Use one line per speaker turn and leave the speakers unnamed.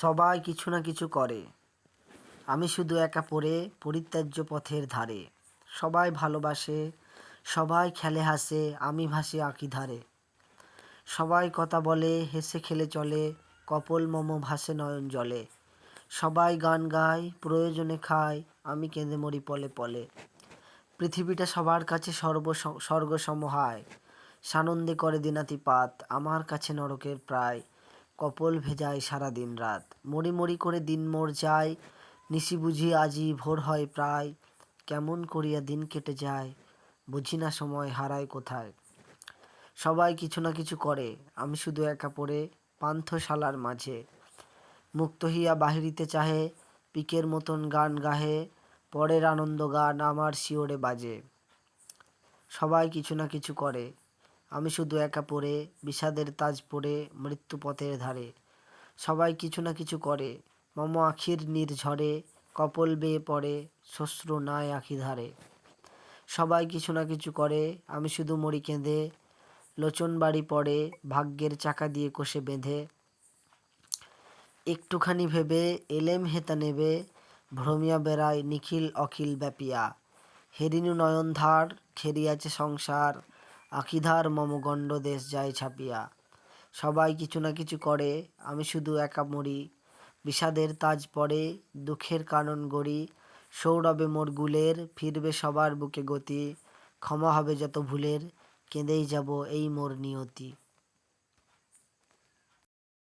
সবাই কিছু না কিছু করে। আমি শুধু একা পড়ে পরিত্যাজ্য পথের ধারে। সবাই ভালোবাসে, সবাই খেলে হাসে, আমি ভাসি আঁকি ধারে। সবাই কথা বলে, হেসে খেলে চলে, কপল মম ভাসে নয়ন জলে। সবাই গান গায়, প্রয়োজনে খায়, আমি কেঁদে মরি পলে পলে। পৃথিবীটা সবার কাছে সর্ব স্বর্গ সমহায় সানন্দে করে দিনাতিপাত, আমার কাছে নরকের প্রায়। কপল ভেজায় সারা দিন রাত। মরি মরি করে দিন মোর যায়, নিশি বুঝি আজি ভোর হয় প্রায়। কেমন করিয়া দিন কেটে যায়, বুঝি না সময় হারায় কোথায়। সবাই কিছু না কিছু করে, আমি শুধু একা পড়ে পান্থশালার মাঝে। মুক্ত হইয়া বাহিরিতে চাহে, পিকের মতন গান গাহে, পরের আনন্দ গান আমার শিওরে বাজে। সবাই কিছু না কিছু করে আমি শুধু একা পড়ে, বিষাদের তাজ পড়ে, মৃত্যু পথের ধারে। সবাই কিছু না কিছু করে, মম আখির নির্ঝরে কপল বেয়ে পড়ে শ্বশ্রু নাই আখি ধারে। সবাই কিছু না কিছু করে, আমি শুধু মরি কেঁদে, লোচন বাড়ি পড়ে, ভাগ্যের চাকা দিয়ে কষে বেঁধে। একটুখানি ভেবে, এলেম হেতা নেবে, ভ্রমিয়া বেড়ায় নিখিল অখিল ব্যাপিয়া। হেরিনু নয়নধার, খেরিয়াছে সংসার আখিধার মম গণ্ড দেশ যায় ছাপিয়া। সবাই কিছু না কিছু করে, আমি শুধু একা মরি। বিষাদের তাজ পরে দুঃখের কারণ গড়ি। সৌরভে মোর গুলের, ফিরবে সবার বুকে গতি। ক্ষমা হবে যত ভুলের, কেঁদেই যাব এই মোর নিয়তি।